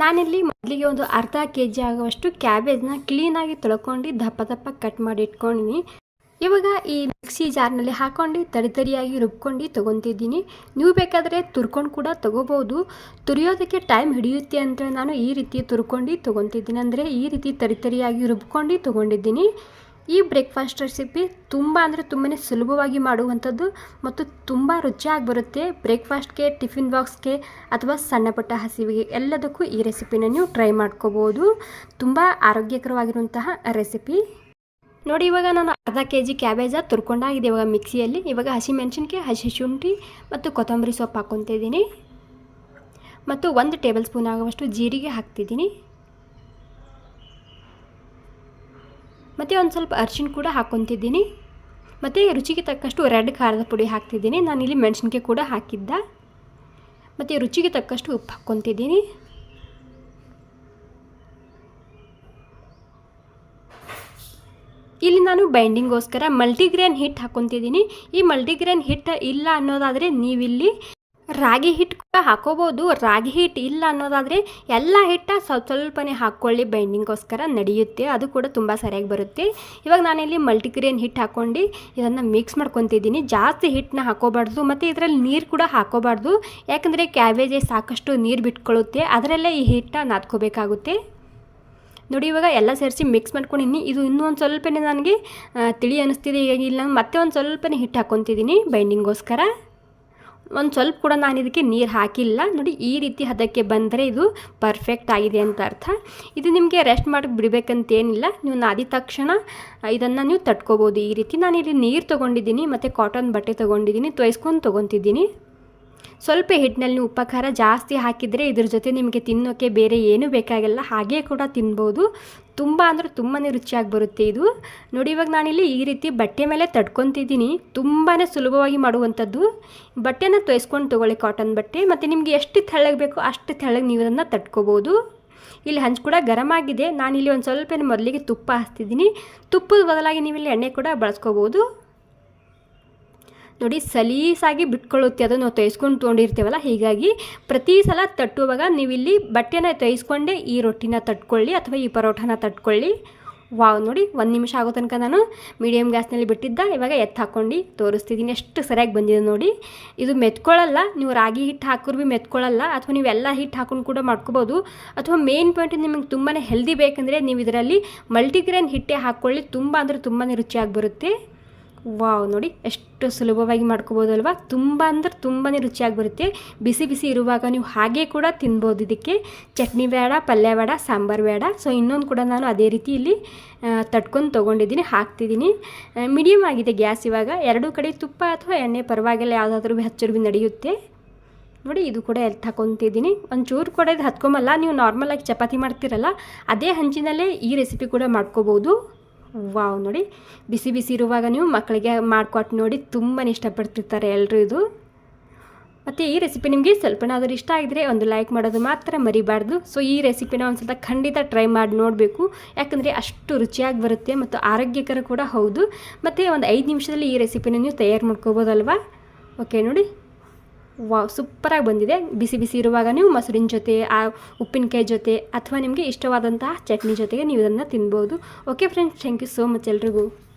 ನಾನಿಲ್ಲಿ ಮೊದಲಿಗೆ ಒಂದು ಅರ್ಧ ಕೆ ಜಿ ಆಗುವಷ್ಟು ಕ್ಯಾಬೇಜ್ನ ಕ್ಲೀನಾಗಿ ತೊಳ್ಕೊಂಡು ದಪ್ಪ ದಪ್ಪ ಕಟ್ ಮಾಡಿ ಇಟ್ಕೊಂಡಿನಿ. ಇವಾಗ ಈ ಮಿಕ್ಸಿ ಜಾರ್ನಲ್ಲಿ ಹಾಕೊಂಡು ತರಿ ತರಿಯಾಗಿ ರುಬ್ಕೊಂಡು ತೊಗೊತಿದ್ದೀನಿ. ನೀವು ಬೇಕಾದರೆ ತುರ್ಕೊಂಡು ಕೂಡ ತೊಗೋಬೋದು. ತುರಿಯೋದಕ್ಕೆ ಟೈಮ್ ಹಿಡಿಯುತ್ತೆ ಅಂತ ನಾನು ಈ ರೀತಿ ತುರ್ಕೊಂಡು ತೊಗೊತಿದ್ದೀನಿ. ಅಂದರೆ ಈ ರೀತಿ ತರಿ ತರಿಯಾಗಿ ರುಬ್ಕೊಂಡು ತೊಗೊಂಡಿದ್ದೀನಿ. ಈ ಬ್ರೇಕ್ಫಾಸ್ಟ್ ರೆಸಿಪಿ ತುಂಬ ಅಂದರೆ ತುಂಬಾ ಸುಲಭವಾಗಿ ಮಾಡುವಂಥದ್ದು ಮತ್ತು ತುಂಬ ರುಚಿಯಾಗಿ ಬರುತ್ತೆ. ಬ್ರೇಕ್ಫಾಸ್ಟ್ಗೆ ಟಿಫಿನ್ ಬಾಕ್ಸ್ಗೆ ಅಥವಾ ಸಣ್ಣ ಪುಟ್ಟ ಹಸಿವಿಗೆ ಎಲ್ಲದಕ್ಕೂ ಈ ರೆಸಿಪಿನ ನೀವು ಟ್ರೈ ಮಾಡ್ಕೋಬೋದು. ತುಂಬ ಆರೋಗ್ಯಕರವಾಗಿರುವಂತಹ ರೆಸಿಪಿ ನೋಡಿ, ಇವಾಗ ನಾನು ಅರ್ಧ ಕೆ ಜಿ ಕ್ಯಾಬೇಜ ತುರ್ಕೊಂಡಾಗಿದೆ. ಇವಾಗ ಮಿಕ್ಸಿಯಲ್ಲಿ ಇವಾಗ ಹಸಿ ಮೆಣಸಿನ್ಕಾಯಿ ಹಸಿ ಶುಂಠಿ ಮತ್ತು ಕೊತ್ತಂಬರಿ ಸೊಪ್ಪು ಹಾಕ್ಕೊತಿದ್ದೀನಿ ಮತ್ತು ಒಂದು ಟೇಬಲ್ ಸ್ಪೂನ್ ಆಗುವಷ್ಟು ಜೀರಿಗೆ ಹಾಕ್ತಿದ್ದೀನಿ. ಮತ್ತು ಒಂದು ಸ್ವಲ್ಪ ಅರ್ಶಿನ ಕೂಡ ಹಾಕ್ಕೊತಿದ್ದೀನಿ ಮತ್ತು ರುಚಿಗೆ ತಕ್ಕಷ್ಟು ರೆಡ್ ಖಾರದ ಪುಡಿ ಹಾಕ್ತಿದ್ದೀನಿ. ನಾನು ಇಲ್ಲಿ ಮೆಣಸಿನ್ಕಾಯಿ ಕೂಡ ಹಾಕಿದ್ದ. ಮತ್ತು ರುಚಿಗೆ ತಕ್ಕಷ್ಟು ಉಪ್ಪು ಹಾಕ್ಕೊತಿದ್ದೀನಿ ಇಲ್ಲಿ ನಾನು ಬೈಂಡಿಂಗೋಸ್ಕರ ಮಲ್ಟಿಗ್ರೇನ್ ಹಿಟ್ಟು ಹಾಕ್ಕೊತಿದ್ದೀನಿ ಈ ಮಲ್ಟಿಗ್ರೇನ್ ಹಿಟ್ಟು ಇಲ್ಲ ಅನ್ನೋದಾದರೆ ನೀವಿಲ್ಲಿ ರಾಗಿ ಹಿಟ್ಟು ಕೂಡ ಹಾಕೋಬೋದು. ರಾಗಿ ಹಿಟ್ಟು ಇಲ್ಲ ಅನ್ನೋದಾದರೆ ಎಲ್ಲ ಹಿಟ್ಟ ಸ್ವಲ್ಪ ಸ್ವಲ್ಪನೇ ಹಾಕ್ಕೊಳ್ಳಿ. ಬೈಂಡಿಂಗ್ಗೋಸ್ಕರ ನಡೆಯುತ್ತೆ. ಅದು ಕೂಡ ತುಂಬ ಸರಿಯಾಗಿ ಬರುತ್ತೆ. ಇವಾಗ ನಾನಿಲ್ಲಿ ಮಲ್ಟಿಗ್ರೇನ್ ಹಿಟ್ಟು ಹಾಕ್ಕೊಂಡು ಇದನ್ನು ಮಿಕ್ಸ್ ಮಾಡ್ಕೊತಿದ್ದೀನಿ. ಜಾಸ್ತಿ ಹಿಟ್ಟನ್ನ ಹಾಕೋಬಾರ್ದು ಮತ್ತು ಇದರಲ್ಲಿ ನೀರು ಕೂಡ ಹಾಕೋಬಾರ್ದು. ಯಾಕಂದರೆ ಕ್ಯಾಬೇಜೆ ಸಾಕಷ್ಟು ನೀರು ಬಿಟ್ಕೊಳ್ಳುತ್ತೆ. ಅದರಲ್ಲೇ ಈ ಹಿಟ್ಟನ್ನ ನಾದ್ಕೋಬೇಕಾಗುತ್ತೆ. ನೋಡಿ, ಇವಾಗ ಎಲ್ಲ ಸೇರಿಸಿ ಮಿಕ್ಸ್ ಮಾಡ್ಕೊಂಡಿನಿ ಇದು ಇನ್ನೂ ಒಂದು ಸ್ವಲ್ಪನೇ ನನಗೆ ತಿಳಿ ಅನ್ನಿಸ್ತಿದೆ ಈಗ ಇಲ್ಲ ಮತ್ತೆ ಒಂದು ಸ್ವಲ್ಪನೇ ಹಿಟ್ಟು ಹಾಕ್ಕೊತಿದ್ದೀನಿ ಬೈಂಡಿಂಗೋಸ್ಕರ ಒಂದು ಸ್ವಲ್ಪ ಕೂಡ ನಾನು ಇದಕ್ಕೆ ನೀರು ಹಾಕಿಲ್ಲ. ನೋಡಿ, ಈ ರೀತಿ ಹದಕ್ಕೆ ಬಂದರೆ ಇದು ಪರ್ಫೆಕ್ಟ್ ಆಗಿದೆ ಅಂತ ಅರ್ಥ. ಇದು ನಿಮಗೆ ರೆಸ್ಟ್ ಮಾಡಕ್ಕೆ ಬಿಡಬೇಕಂತೇನಿಲ್ಲ. ನೀವು ನಾದಿದ ತಕ್ಷಣ ಇದನ್ನು ನೀವು ತಟ್ಕೋಬೋದು. ಈ ರೀತಿ ನಾನು ಇಲ್ಲಿ ನೀರು ತೊಗೊಂಡಿದ್ದೀನಿ, ಮತ್ತು ಕಾಟನ್ ಬಟ್ಟೆ ತೊಗೊಂಡಿದ್ದೀನಿ, ತೊಯ್ಸ್ಕೊಂಡು ತೊಗೊತಿದ್ದೀನಿ. ಸ್ವಲ್ಪ ಹಿಟ್ಟಿನಲ್ಲಿ ಉಪ್ಪು ಖಾರ ಜಾಸ್ತಿ ಹಾಕಿದರೆ ಇದ್ರ ಜೊತೆ ನಿಮಗೆ ತಿನ್ನೋಕ್ಕೆ ಬೇರೆ ಏನೂ ಬೇಕಾಗಿಲ್ಲ, ಹಾಗೇ ಕೂಡ ತಿನ್ಬೋದು. ತುಂಬ ಅಂದರೆ ತುಂಬಾ ರುಚಿಯಾಗಿ ಬರುತ್ತೆ ಇದು. ನೋಡಿ, ಇವಾಗ ನಾನಿಲ್ಲಿ ಈ ರೀತಿ ಬಟ್ಟೆ ಮೇಲೆ ತಡ್ಕೊತಿದ್ದೀನಿ. ತುಂಬಾ ಸುಲಭವಾಗಿ ಮಾಡುವಂಥದ್ದು. ಬಟ್ಟೆನ ತೊಯ್ಸ್ಕೊಂಡು ತೊಗೊಳ್ಳಿ ಕಾಟನ್ ಬಟ್ಟೆ. ಮತ್ತು ನಿಮಗೆ ಎಷ್ಟು ತೆಳ್ಳಗೆ ಬೇಕೋ ಅಷ್ಟು ತೆಳ್ಳಗೆ ನೀವು ಅದನ್ನು ತಟ್ಕೋಬೋದು. ಇಲ್ಲಿ ಹಂಚು ಕೂಡ ಗರಂ ಆಗಿದೆ. ನಾನಿಲ್ಲಿ ಒಂದು ಸ್ವಲ್ಪ ಮೊದಲಿಗೆ ತುಪ್ಪ ಹಚ್ತಿದ್ದೀನಿ ತುಪ್ಪದ ಬದಲಾಗಿ ನೀವು ಇಲ್ಲಿ ಎಣ್ಣೆ ಕೂಡ ಬಳಸ್ಕೋಬೋದು. ನೋಡಿ ಸಲೀಸಾಗಿ ಬಿಟ್ಕೊಳ್ಳುತ್ತೆ, ಅದನ್ನು ನಾವು ತೊಯ್ಸ್ಕೊಂಡು ತೊಗೊಂಡಿರ್ತೀವಲ್ಲ, ಹೀಗಾಗಿ ಪ್ರತಿ ಸಲ ತಟ್ಟುವಾಗ ನೀವಿಲ್ಲಿ ಬಟ್ಟೆನ ತೊಯ್ಸ್ಕೊಂಡೇ ಈ ರೊಟ್ಟಿನ ತಟ್ಕೊಳ್ಳಿ ಅಥವಾ ಈ ಪರೋಟನ ತಟ್ಕೊಳ್ಳಿ. ವಾವ್, ನೋಡಿ ಒಂದು ನಿಮಿಷ ಆಗೋ ತನಕ ನಾನು ಮೀಡಿಯಮ್ ಗ್ಯಾಸ್ನಲ್ಲಿ ಬಿಟ್ಟಿದ್ದ, ಇವಾಗ ಎತ್ತು ಹಾಕ್ಕೊಂಡು ತೋರಿಸ್ತಿದ್ದೀನಿ ಎಷ್ಟು ಸರಿಯಾಗಿ ಬಂದಿದೆ ನೋಡಿ. ಇದು ಮೆತ್ಕೊಳ್ಳಲ್ಲ, ನೀವು ರಾಗಿ ಹಿಟ್ಟು ಹಾಕಿದ್ರು ಭೀ ಮೆತ್ಕೊಳ್ಳಲ್ಲ, ಅಥವಾ ನೀವು ಎಲ್ಲ ಹಿಟ್ಟು ಹಾಕೊಂಡು ಕೂಡ ಮಾಡ್ಕೋಬೋದು. ಅಥವಾ ಮೇನ್ ಪಾಯಿಂಟ್ ನಿಮಗೆ ತುಂಬಾ ಹೆಲ್ದಿ ಬೇಕಂದರೆ ನೀವು ಇದರಲ್ಲಿ ಮಲ್ಟಿಗ್ರೇನ್ ಹಿಟ್ಟೆ ಹಾಕ್ಕೊಳ್ಳಿ, ತುಂಬ ಅಂದರೆ ತುಂಬಾ ರುಚಿಯಾಗಿ ಬರುತ್ತೆ. ವಾವ್ ನೋಡಿ, ಎಷ್ಟು ಸುಲಭವಾಗಿ ಮಾಡ್ಕೋಬೋದಲ್ವಾ? ತುಂಬ ಅಂದ್ರೆ ತುಂಬಾ ರುಚಿಯಾಗಿ ಬರುತ್ತೆ. ಬಿಸಿ ಬಿಸಿ ಇರುವಾಗ ನೀವು ಹಾಗೆ ಕೂಡ ತಿನ್ಬೋದು. ಇದಕ್ಕೆ ಚಟ್ನಿ ಬೇಡ, ಪಲ್ಯ ಬೇಡ, ಸಾಂಬಾರು ಬೇಡ. ಸೊ ಇನ್ನೊಂದು ಕೂಡ ನಾನು ಅದೇ ರೀತಿ ಇಲ್ಲಿ ತಟ್ಕೊಂಡು ತೊಗೊಂಡಿದ್ದೀನಿ, ಹಾಕ್ತಿದ್ದೀನಿ. ಮೀಡಿಯಮ್ ಆಗಿದೆ ಗ್ಯಾಸ್ ಇವಾಗ. ಎರಡೂ ಕಡೆ ತುಪ್ಪ ಅಥವಾ ಎಣ್ಣೆ ಪರವಾಗಿಲ್ಲ, ಯಾವುದಾದ್ರೂ ಭೀ ಹಚ್ಚರು ಭೀ ನಡೆಯುತ್ತೆ. ನೋಡಿ, ಇದು ಕೂಡ ಎಲ್ಲಿ ಹಾಕೊತಿದ್ದೀನಿ. ಒಂಚೂರು ಕೂಡ ಇದು ಹತ್ಕೊಂಬಲ್ಲ. ನೀವು ನಾರ್ಮಲಾಗಿ ಚಪಾತಿ ಮಾಡ್ತಿರಲ್ಲ, ಅದೇ ಹಂಚಿನಲ್ಲೇ ಈ ರೆಸಿಪಿ ಕೂಡ ಮಾಡ್ಕೋಬೋದು. ವಾವ್ ನೋಡಿ. ಬಿಸಿ ಬಿಸಿ ಇರುವಾಗ ನೀವು ಮಕ್ಕಳಿಗೆ ಮಾಡಿಕೊಟ್ಟು ನೋಡಿ ತುಂಬಾ ಇಷ್ಟಪಡ್ತಿರ್ತಾರೆ ಎಲ್ಲರೂ ಇದು. ಮತ್ತು ಈ ರೆಸಿಪಿ ನಿಮಗೆ ಸ್ವಲ್ಪನಾದರೂ ಇಷ್ಟ ಆಗಿದ್ರೆ ಒಂದು ಲೈಕ್ ಮಾಡೋದು ಮಾತ್ರ ಮರಿಬಾರ್ದು. ಸೊ ಈ ರೆಸಿಪಿನ ಒಂದು ಸ್ವಲ್ಪ ಖಂಡಿತ ಟ್ರೈ ಮಾಡಿ ನೋಡಬೇಕು. ಯಾಕಂದರೆ ಅಷ್ಟು ರುಚಿಯಾಗಿ ಬರುತ್ತೆ ಮತ್ತು ಆರೋಗ್ಯಕರ ಕೂಡ ಹೌದು. ಮತ್ತು ಒಂದು ಐದು ನಿಮಿಷದಲ್ಲಿ ಈ ರೆಸಿಪಿನ ನೀವು ತಯಾರು ಮಾಡ್ಕೋಬೋದಲ್ವಾ? ಓಕೆ ನೋಡಿ. ವಾವ್, ಸೂಪರಾಗಿ ಬಂದಿದೆ. ಬಿಸಿ ಬಿಸಿ ಇರುವಾಗ ನೀವು ಮೊಸರಿನ ಜೊತೆ, ಆ ಉಪ್ಪಿನಕಾಯಿ ಜೊತೆ ಅಥವಾ ನಿಮಗೆ ಇಷ್ಟವಾದಂತಹ ಚಟ್ನಿ ಜೊತೆಗೆ ನೀವು ಇದನ್ನು ತಿನ್ಬೋದು. Okay friends thank you so much ಎಲ್ರಿಗೂ.